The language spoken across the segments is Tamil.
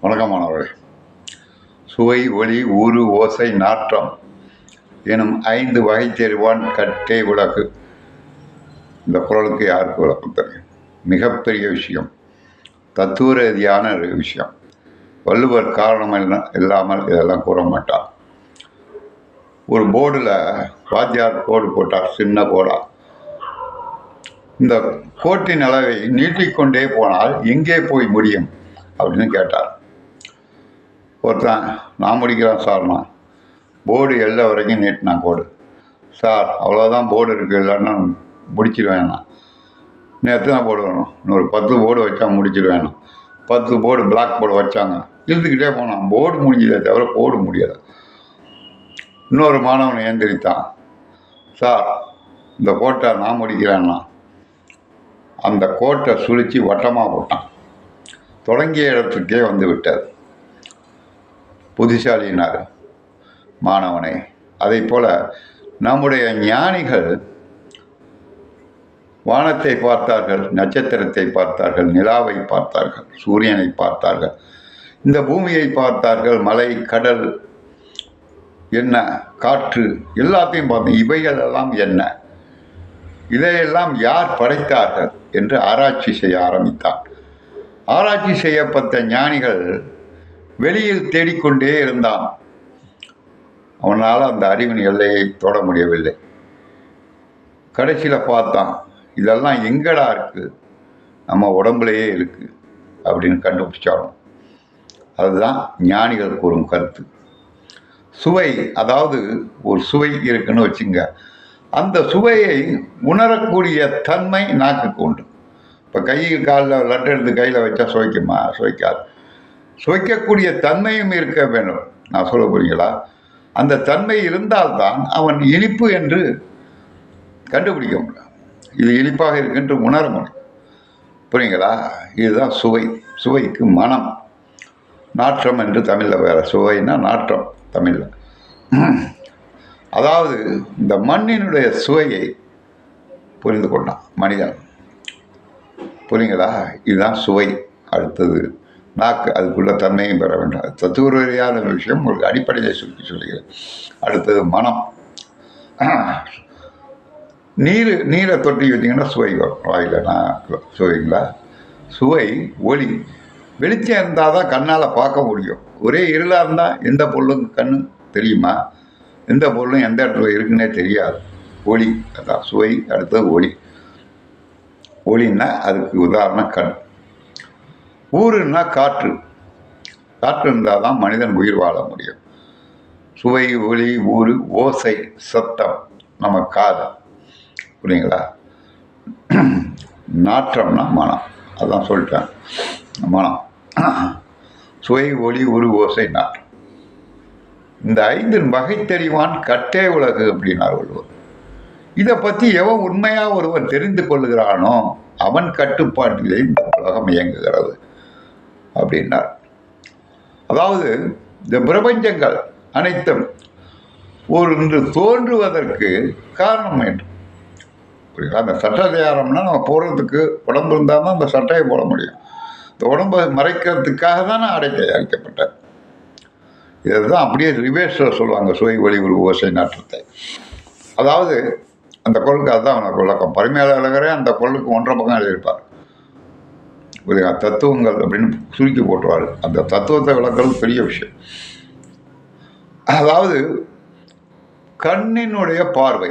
வணக்கம் மாணவர்களே சுவை ஒளி ஊறு ஓசை நாற்றம் எனும் ஐந்து வகை தெரிவான் கட்டே விளக்கு. இந்த குரலுக்கு யாருக்கு விளக்கம் தெரியும்? மிகப்பெரிய விஷயம். தத்துவ ரீதியான ஒரு விஷயம். வள்ளுவர் காரணம் இல்லாமல் இதெல்லாம் கூற மாட்டார். ஒரு போர்டில் வாத்தியார் கோடு போட்டார் சின்ன கோடா. இந்த கோட்டின் அளவை நீட்டிக்கொண்டே போனால் எங்கே போய் முடியும்? அப்படின்னு கேட்டார். ஒருத்தன் நான் முடிக்கிறேன் சார்னா போர்டு எல்லை வரைக்கும் நீட்டினான் கோடு சார் அவ்வளோதான் போர்டு இருக்குது இல்லைன்னா முடிச்சிடுவேன் நான். இன்னும் எத்தனை போர்டு வேணும்? இன்னொரு பத்து போர்டு வச்சா முடிச்சிடுவேன் நான். பத்து போர்டு பிளாக் போர்டு வச்சாங்க. இழுத்துக்கிட்டே போனான். போர்டு முடிஞ்சதே தவிர போர்டு முடியாது. இன்னொரு மாணவன் ஏந்திரித்தான் சார் இந்த கோட்டை நான் முடிக்கிறேன்னா அந்த கோட்டை சுழித்து வட்டமாக போட்டான். தொடங்கிய இடத்துக்கே வந்து விட்டார். புத்திசாலினார் மாணவனை அதை போல நம்முடைய ஞானிகள் வானத்தை பார்த்தார்கள் நட்சத்திரத்தை பார்த்தார்கள் நிலாவை பார்த்தார்கள் சூரியனை பார்த்தார்கள். இந்த பூமியை பார்த்தார்கள் மலை கடல் என்ன காற்று எல்லாத்தையும் பார்த்தோம் இவைகள் எல்லாம் என்ன? இதையெல்லாம் யார் படைத்தார்கள் என்று ஆராய்ச்சி செய்ய ஆரம்பித்தார் ஆராய்ச்சி செய்யப்பட்ட ஞானிகள் வெளியில் தேடிக்கொண்டே இருந்தான். அவனால் அந்த அறிவின் எல்லையை தொட முடியவில்லை. கடைசியில் பார்த்தான் இதெல்லாம் எங்கடா இருக்கு? நம்ம உடம்புலையே இருக்கு அப்படின்னு கண்டுபிடிச்சாலும். அதுதான் ஞானிகள் கூறும் கருத்து. சுவை அதாவது ஒரு சுவை இருக்குன்னு வச்சுங்க. அந்த சுவையை உணரக்கூடிய தன்மை நாக்குக்கு உண்டு. இப்போ கையில் காலில் லட்டு எடுத்து கையில் வச்சா சுவைக்குமா? சுவைக்காது. சுவைக்கக்கூடிய தன்மையும் இருக்க வேண்டும். நான் சொல்ல போறீங்களா? அந்த தன்மை இருந்தால்தான் அவன் இனிப்பு என்று கண்டுபிடிக்க முடியும். இது இனிப்பாக இருக்குன்று உணர முடியும் புரியுங்களா? இதுதான் சுவை. சுவைக்கு மனம். நாற்றம் என்று தமிழில் வேறு சுவைனா நாற்றம் தமிழில். அதாவது இந்த மண்ணினுடைய சுவையை புரிந்து கொண்டான் மனிதன். புரியுங்களா? இதுதான் சுவை. அடுத்தது நாக்கு அதுக்குள்ள தன்மையும் பெற வேண்டும். அது தத்துவ ரீதியான ஒரு விஷயம் உங்களுக்கு அடிப்படையை சுருக்கி சொல்லுகிறேன். அடுத்தது மனம். நீர் நீரை தொட்டி வச்சிங்கன்னா சுவை வரும். வாயில் சுவைங்களா சுவை ஒளி. வெளிச்சம் இருந்தால் தான் கண்ணால் பார்க்க முடியும். ஒரே இருளாக இருந்தால் எந்த பொருளும் கண்ணு தெரியுமா? எந்த பொருளும் எந்த இடத்துல இருக்குன்னே தெரியாது. ஒளி. அதான் சுவை அடுத்தது ஒளி. ஒளின்னா அதுக்கு உதாரணம் கண். ஊருன்னா காற்று. காற்று இருந்தால் தான் மனிதன் உயிர் வாழ முடியும். சுவை ஒளி ஊறு ஓசை சத்தம் நம்ம காது. புரியுங்களா? நாற்றம்னா மனம். அதான் சொல்லிட்டேன். மனம். சுவை ஒளி உரு ஓசை நாற்றம். இந்த ஐந்தின் வகை தெரிவான் கட்டே உலகு அப்படின்னார் ஒருவர் இதை பற்றி எவன் உண்மையாக ஒருவன் தெரிந்து கொள்கிறானோ அவன் கட்டுப்பாட்டிலே இந்த உலகம் இயங்குகிறது. அப்படின்னார். அதாவது இந்த பிரபஞ்சங்கள் அனைத்தும் ஒரு இன்று தோன்றுவதற்கு காரணம் என்று புரியுங்களா அந்த சட்ட தயாரம்னா நம்ம போடுறதுக்கு உடம்பு இருந்தால் தான் அந்த சட்டையை போட முடியும். இந்த உடம்பை மறைக்கிறதுக்காக தான் அடை தயாரிக்கப்பட்டேன் இதுதான் அப்படியே ரிவேர்ஸில் சொல்லுவாங்க சுவை ஒளி ஒரு ஓசை நாற்றத்தை. அதாவது அந்த குரலுக்கு அதுதான் அவனுக்கு விளக்கம். பரிமையாள அழகரே அந்த கொள்ளுக்கு ஒன்றரை பக்கம் எழுதியிருப்பார். புரியுதா தத்துவங்கள் அப்படின்னு சுருக்கி போட்டுவார். அந்த தத்துவத்தை விளக்குறது பெரிய விஷயம். அதாவது கண்ணினுடைய பார்வை.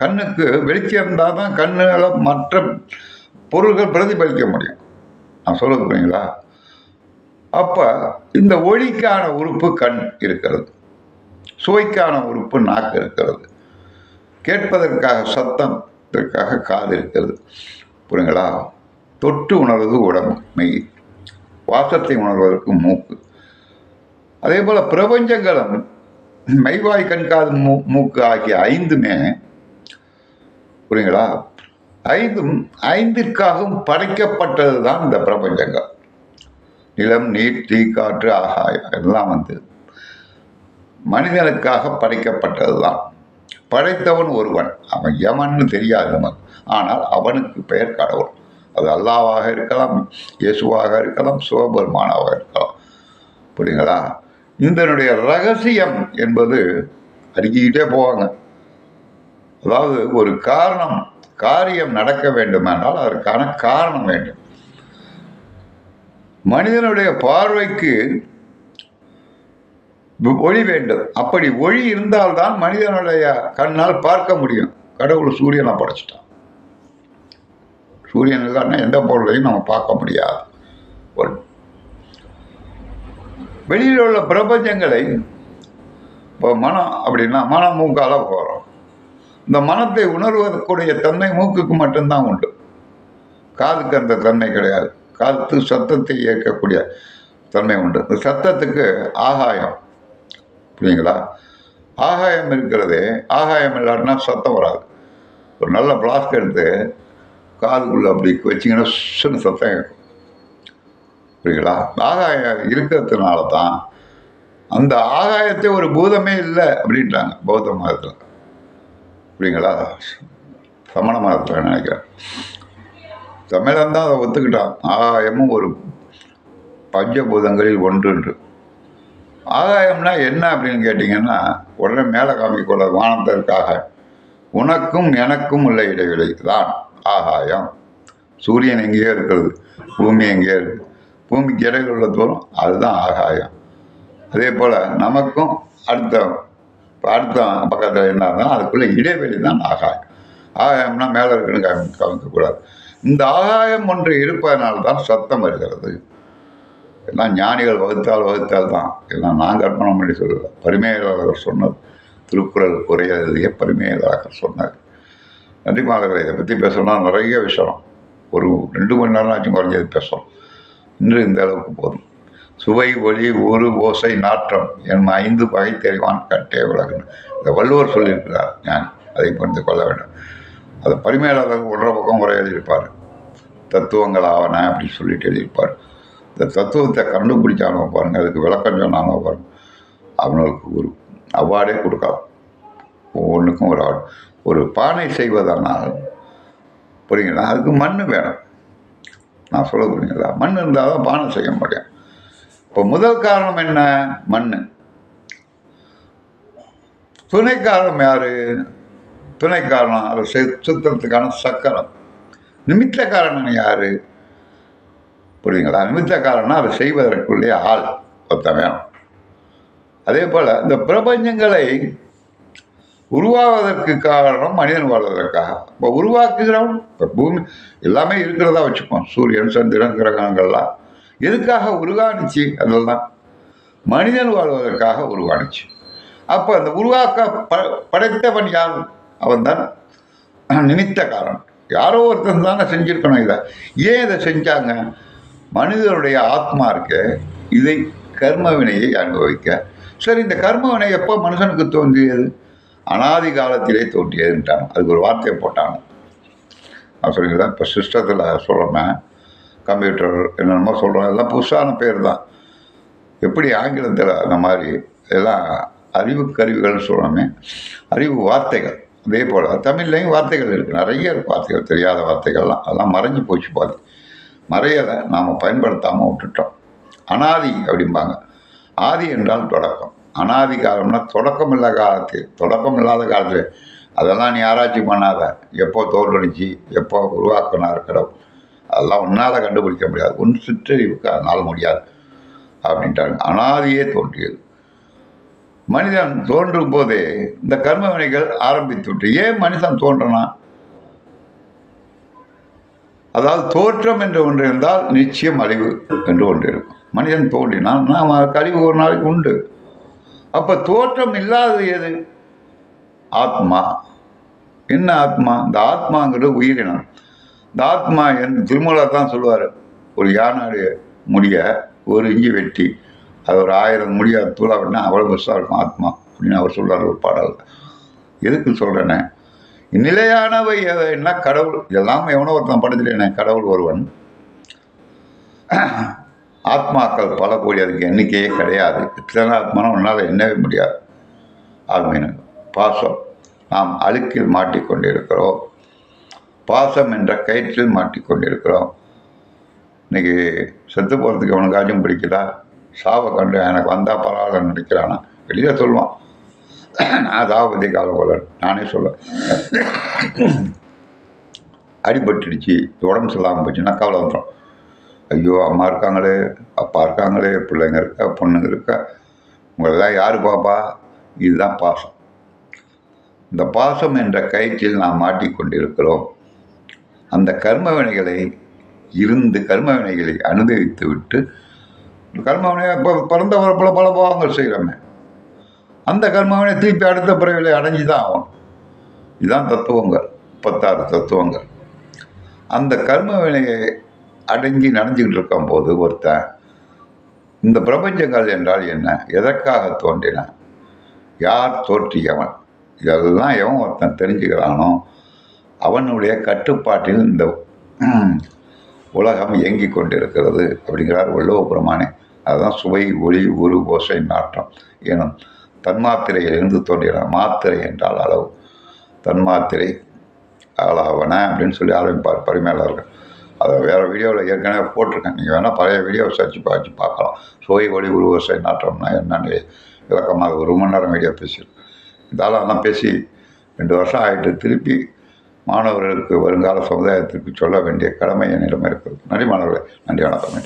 கண்ணுக்கு வெளிச்சம் இருந்தால் தான் கண்ணில் மற்ற பொருள்கள் பிரதிபலிக்க முடியும். நான் சொல்ல புரியுங்களா அப்போ இந்த ஒளிக்கான உறுப்பு கண் இருக்கிறது. சுவைக்கான உறுப்பு நாக்கு இருக்கிறது. கேட்பதற்காக சத்தம் இதற்காக காது இருக்கிறது. புரியுங்களா தொட்டு உணர்வது உடம்பு மெய். வாசத்தை உணர்வதற்கு மூக்கு. அதே போல் பிரபஞ்சங்களும் மெய்வாய் கண்காது மூ மூக்கு ஆகிய ஐந்துமே புரியுங்களா? ஐந்தும் ஐந்திற்காகவும் படைக்கப்பட்டது தான் இந்த பிரபஞ்சங்கள். நிலம் நீர் தீ காற்று ஆகாயம் எல்லாம் வந்து மனிதனுக்காக படைக்கப்பட்டது தான் படைத்தவன் ஒருவன். அவன் யமன்னு தெரியாது நமக்கு. ஆனால் அவனுக்கு பெயர் கடவுள். அது அல்லாவாக இருக்கலாம் இயேசுவாக இருக்கலாம் சிவபெருமானாக இருக்கலாம். புரியுங்களா? இதனுடைய ரகசியம் என்பது அடுக்கிக்கிட்டே போவாங்க. அதாவது ஒரு காரணம் காரியம் நடக்க வேண்டுமானால் அதற்கான காரணம் வேண்டும். மனிதனுடைய பார்வைக்கு ஒளி வேண்டும். அப்படி ஒளி இருந்தால்தான் மனிதனுடைய கண்ணால் பார்க்க முடியும். கடவுள் சூரியனை படைச்சிட்டான். சூரியன் இல்லைன்னா எந்த பொருளையும் நம்ம பார்க்க முடியாது. ஒன்று வெளியில் உள்ள பிரபஞ்சங்களை இப்போ மனம் அப்படின்னா மனம் மூக்கால போகிறோம் இந்த மனத்தை உணர்வதற்குடைய தன்மை மூக்குக்கு மட்டும்தான் உண்டு. காதுக்கு அந்த தன்மை கிடையாது. காத்து சத்தத்தை ஏற்கக்கூடிய தன்மை உண்டு. இந்த சத்தத்துக்கு ஆகாயம். புரியுங்களா ஆகாயம் இருக்கிறதே ஆகாயம் இல்லாட்டினா சத்தம் வராது. ஒரு நல்ல பிளாஸ்க் எடுத்து காதுக்குள்ளே அப்படி வச்சிங்கன்னா சுன்னு சத்தம் கேட்கும். புரியுங்களா ஆகாயம் இருக்கிறதுனால தான் அந்த ஆகாயத்தை ஒரு பூதமே இல்லை அப்படின்ட்டாங்க பௌத்த மதத்தில். புரியுங்களா சமண மதத்தில் நினைக்கிறேன். தமிழன் தான் அதை ஒத்துக்கிட்டான். ஆகாயமும் ஒரு பஞ்சபூதங்களில் ஒன்றுன்று. ஆகாயம்னா என்ன அப்படின்னு கேட்டிங்கன்னா உடனே மேலே காமிக்கூடாது வானத்திற்காக. உனக்கும் எனக்கும் உள்ள இடைவெளி தான். ஆகாயம். சூரியன் எங்கேயோ இருக்கிறது பூமி எங்கேயோ இருக்குது பூமிக்கு இடையில் உள்ள தூரம் அதுதான் ஆகாயம். அதே போல் நமக்கும் அடுத்த அடுத்த பக்கத்தில் என்ன இருந்தாலும் அதுக்குள்ளே இடைவெளி தான் ஆகாயம். ஆகாயம்னா மேலே இருக்குன்னு கவனி காமிக்கக்கூடாது இந்த ஆகாயம் ஒன்று இருப்பதனால தான் சத்தம் வருகிறது. எல்லாம் ஞானிகள் வகுத்தால் வகுத்தால் தான். எல்லாம் நான் கற்பனை பண்ணி சொல்லலை. பரிமையாளர் சொன்னது திருக்குறள் உரைய எழுதிய சொன்னார்? நன்றி மாதவரை இதை பற்றி பேசணும்னா நிறைய விஷயம். ஒரு ரெண்டு மணி நேரம் ஆச்சும் குறைஞ்சது பேசுகிறோம் இன்று இந்த அளவுக்கு போதும். சுவை ஒளி ஒரு ஓசை நாற்றம் என் ஐந்து பகை தெரிவான் கட்டே உலகன். இந்த வள்ளுவர் சொல்லியிருக்கிறார் ஞானி. அதை புரிந்து கொள்ள வேண்டும். அதை பரிமையாளர்கள் ஒன்றரை பக்கம் உரை எழுதியிருப்பார். தத்துவங்கள் ஆவன அப்படின்னு சொல்லிட்டு எழுதியிருப்பார். இந்த தத்துவத்தை கண்டுபிடிச்சானோ பாருங்க அதுக்கு விளக்கம் சொன்னானோ பாருங்க. அவனுக்கு ஒரு அவார்டே கொடுக்கலாம். ஒவ்வொன்றுக்கும் ஒரு அவார்டு. ஒரு பானை செய்வதனால் புரியுங்களா? அதுக்கு மண் வேணும். நான் சொல்ல புரியுங்களா? மண் இருந்தால் தான் பானை செய்ய முடியும். இப்போ முதல் காரணம் என்ன? மண் துணை காரணம் யார்? துணை காரணம் அதை சுத்தத்துக்கான சக்கரம். நிமித்த காரணம் யார்? புரியுங்களா? நிமித்த காரணம் அதை செய்வதற்குள்ளே ஆள் ஒருத்தன் வேணும். அதே போல் இந்த பிரபஞ்சங்களை உருவாவதற்கு காரணம் மனிதன் வாழ்வதற்காக. இப்போ உருவாக்குகிறவன் இப்போ பூமி எல்லாமே இருக்கிறதா வச்சுப்போம் சூரியன் சந்திரன் கிரகங்கள்லாம். எதுக்காக உருவானுச்சு? அதெல்லாம் மனிதன் வாழ்வதற்காக உருவானுச்சு. அப்போ அந்த உருவாக்க ப படைத்தவன் யார்? அவன் தான் நிமித்த காரணம். யாரோ ஒருத்தன் தானே செஞ்சுருக்கணும் இதை. ஏன் இதை செஞ்சாங்க? மனிதனுடைய ஆத்மா இருக்கு இதை கர்ம வினையை அனுபவிக்க. சரி இந்த கர்மவினை எப்போ மனுஷனுக்கு தோன்றியது? அனாதி காலத்திலே தோன்றியதுன்ட்டாங்க. அதுக்கு ஒரு வார்த்தையை போட்டாங்க. நான் சொல்லிங்களா இப்போ சிஸ்டத்தில் சொல்கிறேன் கம்ப்யூட்டர் என்னென்னமோ சொல்கிறோம் எல்லாம் புதுசான பேர் தான் எப்படி ஆங்கிலத்தில் அந்த மாதிரி எல்லாம் அறிவு கருவிகள்னு சொல்கிறோமே அறிவு வார்த்தைகள். அதே போல் தமிழ்லையும் வார்த்தைகள் இருக்குது நிறைய வார்த்தைகள் தெரியாத வார்த்தைகள்லாம். அதெல்லாம் மறைஞ்சு போச்சு பாதி. மறையலை நாம் பயன்படுத்தாமல் விட்டுட்டோம். அனாதி அப்படிம்பாங்க. ஆதி என்றால் தொடக்கம். அனாதி காலம்னா தொடக்கம் இல்லாத காலத்தில். தொடக்கம் இல்லாத காலத்தில் அதெல்லாம் நீ ஆராய்ச்சி பண்ணாத. எப்போ தோல்வணிச்சு எப்போ உருவாக்கினார் கடவுள். அதெல்லாம் உன்னால் கண்டுபிடிக்க முடியாது. உன் சிற்றறிவுக்கு அதனால் முடியாது அப்படின்ட்டாங்க. அனாதியே தோன்றியது. மனிதன் தோன்றும் போதே இந்த கர்ம வினைகள் ஆரம்பித்து விட்டு ஏன் மனிதன் தோன்றனா? அதாவது தோற்றம் என்று ஒன்று இருந்தால் நிச்சயம் அழிவு என்று ஒன்று இருக்கும். மனிதன் தோன்றினால் நாம் கழிவு ஒரு நாளைக்கு உண்டு. அப்போ தோற்றம் இல்லாதது எது? ஆத்மா. என்ன ஆத்மா? இந்த ஆத்மாங்கிறது உயிரினம். இந்த ஆத்மா என் திருமூலர் தான் சொல்லுவார். ஒரு யானாடு முடிய ஒரு இஞ்சி வெட்டி அது ஒரு ஆயிரம் முடியா தூளா வெட்டினா அவ்வளோ பெருசாக இருக்கும் ஆத்மா அப்படின்னு அவர் சொல்கிறார் ஒரு பாடல். எதுக்கு சொல்கிறேனே நிலையானவை என்ன? கடவுள். எல்லாமே எவனோ ஒருத்தன் படத்திலேனே கடவுள் ஒருவன். ஆத்மாக்கள் பல கோடி அதுக்கு எண்ணிக்கையே கிடையாது. இத்தனை ஆத்மானம் உன்னால் எண்ணவே முடியாது. ஆகுமீனு பாசம் நாம் அழுக்கில் மாட்டிக்கொண்டிருக்கிறோம். பாசம் என்ற கயிற்றில் மாட்டிக்கொண்டிருக்கிறோம். இன்னைக்கு செத்து போகிறதுக்கு அவனுக்காச்சும் பிடிக்குதா? சாவை கண்டு எனக்கு வந்தால் பரவாயில்லன்னு நினைக்கிறானா? வெளியே சொல்லுவான். நான் சாவதி காலகோலன் நானே சொல்ல அடிபட்டுடுச்சு. உடம்பு சொல்லாமல் போச்சுன்னா கவலை வந்துடும் ஐயோ அம்மா இருக்காங்களே அப்பா இருக்காங்களே பிள்ளைங்க இருக்கா பொண்ணுங்க இருக்கா உங்களெல்லாம் யார் பாப்பா? இதுதான் பாசம். இந்த பாசம் என்ற கயிற்றில் நாம் மாட்டிக்கொண்டிருக்கிறோம் அந்த கர்மவினைகளை இருந்து கர்மவினைகளை அனுபவித்து விட்டு கர்மவினை இப்போ பிறந்த வரப்பில் பல பாவங்கள் செய்கிறோமே அந்த கர்மவினை திருப்பி அடுத்த பிறவிலை அடைஞ்சு தான் ஆகணும். இதுதான் தத்துவங்கள் முப்பத்தாறு தத்துவங்கள். அந்த கர்மவினையை அடங்கி நடந்துக்கிட்டு இருக்கும்போது ஒருத்தன் இந்த பிரபஞ்சங்கள் என்றால் என்ன? எதற்காக தோன்றின? யார் தோற்றியவன்? இதெல்லாம் எவன் ஒருத்தன் தெரிஞ்சுக்கிறானோ அவனுடைய கட்டுப்பாட்டில் இந்த உலகம் இயங்கிக் கொண்டிருக்கிறது அப்படிங்கிறார் வள்ளுவ பெருமானே. அதுதான் சுவை ஒளி உரு ஓசை நாட்டம் எனும் தன்மாத்திரையிலிருந்து தோன்றின மாத்திரை என்றால் அளவு. தன்மாத்திரை ஆளாவன அப்படின்னு சொல்லி ஆரம்பிப்பார் பரிமையாளர்கள் அதை வேறு வீடியோவில் ஏற்கனவே போட்டிருக்கேன். நீங்கள் வேணால் பழைய வீடியோவை சர்ச் பார்த்து பார்க்கலாம். சுவை ஒளி உருவசை நாட்டம்னா என்னன்னு விளக்கமாக ஒரு மணி நேரம் வீடியோ பேசியிருக்கேன். இதால் அதெல்லாம் பேசி ரெண்டு வருஷம் ஆகிட்டு திருப்பி மாணவர்களுக்கு வருங்கால சமுதாயத்திற்கு சொல்ல வேண்டிய கடமை என்னிடம் இருக்கிறது. நன்றி மாணவர்களே. நன்றி வணக்கம்.